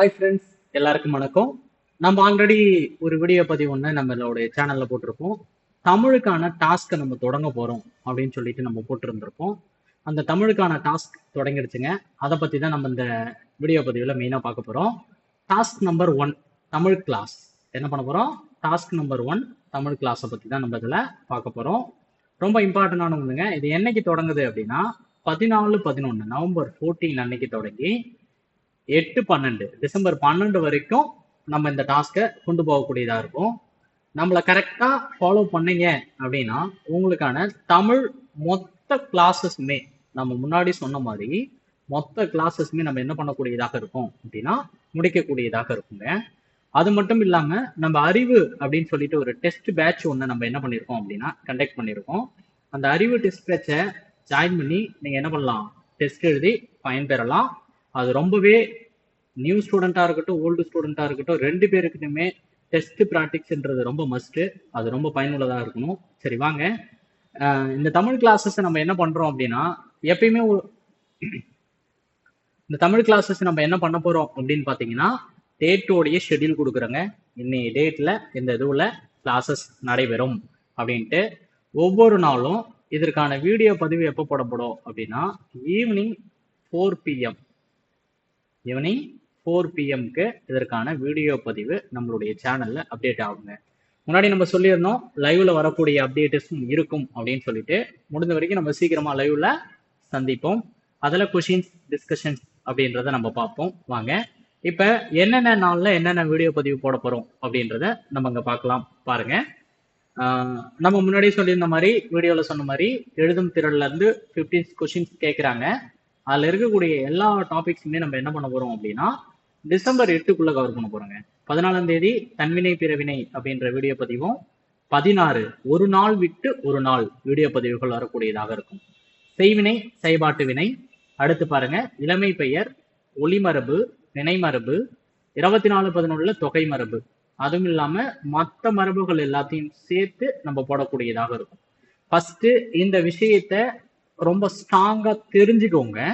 Hi friends எல்லாருக்கும் வணக்கம். நம்ம ஆல்ரெடி ஒரு வீடியோ பதிவு ஒன்று நம்மளுடைய சேனலில் போட்டிருப்போம் தமிழுக்கான டாஸ்க்கை நம்ம தொடங்க போகிறோம் அப்படின்னு சொல்லிட்டு நம்ம போட்டிருந்திருப்போம் அந்த தமிழுக்கான டாஸ்க் தொடங்கிடுச்சுங்க. அதை பற்றி தான் நம்ம இந்த வீடியோ பதிவில் மெயினாக பார்க்க போகிறோம் task number one Tamil class என்ன பண்ண போகிறோம் டாஸ்க் நம்பர் ஒன் தமிழ் கிளாஸை பற்றி தான் நம்ம இதில் பார்க்க போகிறோம் ரொம்ப இம்பார்ட்டண்டான ஒன்றுங்க இது என்னைக்கு தொடங்குது அப்படின்னா பதினாலு பதினொன்று நவம்பர் ஃபோர்டீன் அன்னைக்கு தொடங்கி எட்டு பன்னெண்டு. டிசம்பர் பன்னெண்டு வரைக்கும் நம்ம இந்த டாஸ்க்கை கொண்டு போகக்கூடியதாக இருக்கும். நம்மளை கரெக்டாக ஃபாலோ பண்ணீங்க அப்படின்னா உங்களுக்கான தமிழ் மொத்த கிளாஸஸுமே நம்ம முன்னாடி சொன்ன மாதிரி மொத்த கிளாஸஸுமே நம்ம என்ன பண்ணக்கூடியதாக இருக்கும் அப்படின்னா முடிக்கக்கூடியதாக இருக்குங்க. அது மட்டும் இல்லாமல் நம்ம அறிவு அப்படின்னு சொல்லிட்டு ஒரு டெஸ்ட் பேட்ச் ஒன்று நம்ம என்ன பண்ணியிருக்கோம் அப்படின்னா கண்டக்ட் பண்ணியிருக்கோம் அந்த அறிவு டெஸ்ட் பேட்சை ஜாயின் பண்ணி நீங்கள் என்ன பண்ணலாம்? டெஸ்ட் எழுதி பயன்பெறலாம். அது ரொம்பவே நியூ ஸ்டூடெண்ட்டாக இருக்கட்டும் ஓல்டு ஸ்டூடெண்ட்டாக இருக்கட்டும் ரெண்டு பேருக்குமே டெஸ்ட் ப்ராக்டிக்ஸ்ன்றது ரொம்ப மஸ்ட்டு அது ரொம்ப பயனுள்ளதாக இருக்கணும். சரி வாங்க. இந்த தமிழ் கிளாஸஸ் நம்ம என்ன பண்ணுறோம் அப்படின்னா எப்பயுமே இந்த தமிழ் கிளாஸஸ் நம்ம என்ன பண்ண போகிறோம் அப்படின்னு பார்த்தீங்கன்னா டேட்டோடைய ஷெட்யூல் கொடுக்குறோங்க. இன்னைய டேட்டில் இந்த இதுவில் கிளாஸஸ் நடைபெறும் அப்படின்ட்டு ஒவ்வொரு நாளும் இதற்கான வீடியோ பதிவு எப்போ போடப்படும் அப்படின்னா evening four PM evening four பிஎம்க்கு இதற்கான வீடியோ பதிவு நம்மளுடைய சேனலில் அப்டேட் ஆகுங்க. முன்னாடி நம்ம சொல்லியிருந்தோம் லைவ்ல வரக்கூடிய அப்டேட்டஸும் இருக்கும் அப்படின்னு சொல்லிட்டு முடிஞ்ச வரைக்கும் நம்ம சீக்கிரமா லைவ்ல சந்திப்போம். அதில் கொஷின்ஸ் டிஸ்கஷன்ஸ் அப்படின்றத நம்ம பார்ப்போம். வாங்க இப்போ என்னென்ன நாளில் என்னென்ன வீடியோ பதிவு போட போகிறோம் அப்படின்றத நம்ம இங்கே பார்க்கலாம். பாருங்க. நம்ம முன்னாடி சொல்லியிருந்த மாதிரி வீடியோவில் சொன்ன மாதிரி எழுதும் திறன்ல ஃபிஃப்டீன்ஸ் ஃபிஃப்டீன் கொஷின்ஸ் கேட்குறாங்க அதில் இருக்கக்கூடிய எல்லா டாபிக்ஸுமே நம்ம என்ன பண்ண போறோம் அப்படின்னா டிசம்பர் எட்டுக்குள்ள கவர் பண்ண போறோங்க. பதினாலாம் தேதி தன்வினை பிறவினை அப்படின்ற வீடியோ பதிவும் பதினாறு ஒரு நாள் விட்டு ஒரு நாள் வீடியோ பதிவுகள் வரக்கூடியதாக இருக்கும். செய்வினை செயல்பாட்டு வினை. அடுத்து பாருங்க இளமை பெயர் ஒளிமரபு வினைமரபு இருபத்தி நாலு பதினொன்றுல தொகை மரபு. அதுவும் இல்லாம மற்ற மரபுகள் எல்லாத்தையும் சேர்த்து நம்ம போடக்கூடியதாக இருக்கும். ஃபர்ஸ்ட் இந்த விஷயத்த ரொம்ப ஸ்ட்ராங்கா தெரிஞ்சுக்கோங்க.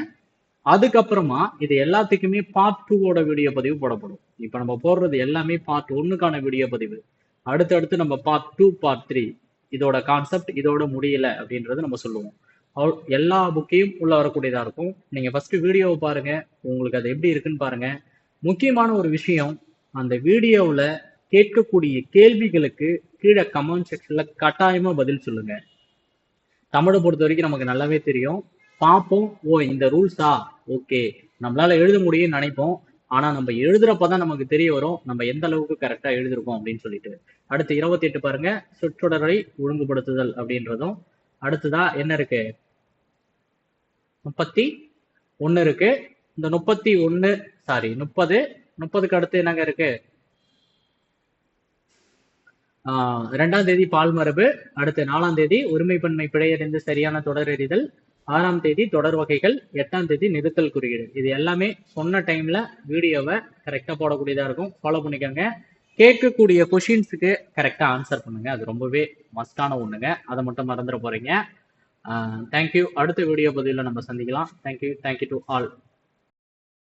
அதுக்கப்புறமா இது எல்லாத்துக்குமே பார்ட் டூவோட வீடியோ பதிவு போடப்படும். இப்போ நம்ம போடுறது எல்லாமே பார்ட் ஒன்னுக்கான வீடியோ பதிவு. அடுத்தடுத்து நம்ம பார்ட் டூ பார்ட் த்ரீ இதோட கான்செப்ட் இதோட முடியல அப்படின்றத நம்ம சொல்லுவோம். அவ்- எல்லா புக்கையும் உள்ள வரக்கூடியதா இருக்கும். நீங்க ஃபர்ஸ்ட் வீடியோவை பாருங்க. உங்களுக்கு அது எப்படி இருக்குன்னு பாருங்க. முக்கியமான ஒரு விஷயம் அந்த வீடியோவில் கேட்கக்கூடிய கேள்விகளுக்கு கீழே கமெண்ட் செக்ஷன்ல கட்டாயமா பதில் சொல்லுங்க. தமிழை பொறுத்த வரைக்கும் நமக்கு நல்லாவே தெரியும். பார்ப்போம். ஓ இந்த ரூல்ஸா ஓகே நம்மளால எழுத முடியும்னு நினைப்போம். ஆனா நம்ம எழுதுறப்பதான் நமக்கு தெரிய வரும். நம்ம எந்த அளவுக்கு கரெக்டா எழுதிருக்கோம் அப்படின்னு சொல்லிட்டு. அடுத்து இருபத்தி எட்டு பாருங்க. சொற்றொடரை ஒழுங்குபடுத்துதல் அப்படின்றதும். அடுத்ததா என்ன இருக்கு? முப்பத்தி ஒன்னு இருக்கு. இந்த முப்பத்தி ஒன்னு சாரி முப்பது. முப்பதுக்கு அடுத்து என்னங்க இருக்கு? ரெண்டாம் தேதி பால் மரபு அடுத்து நாலாம் தேதி ஒருமைப்பன்மை பிழையறிந்து சரியான தொடர் எறிதல் ஆறாம் தேதி தொடர் வகைகள் எட்டாம் தேதி நிறுத்தல் குறியீடு. இது எல்லாமே சொன்ன டைம்ல வீடியோவை கரெக்டா போடக்கூடியதா இருக்கும். ஃபாலோ பண்ணிக்கோங்க. கேட்கக்கூடிய கொஷின்ஸுக்கு கரெக்டாக ஆன்சர் பண்ணுங்க. அது ரொம்பவே மஸ்டான ஒண்ணுங்க. அதை மட்டும் மறந்துட போறீங்க. தேங்க்யூ அடுத்த வீடியோ பதிவில் நம்ம சந்திக்கலாம். Thank you thank you to all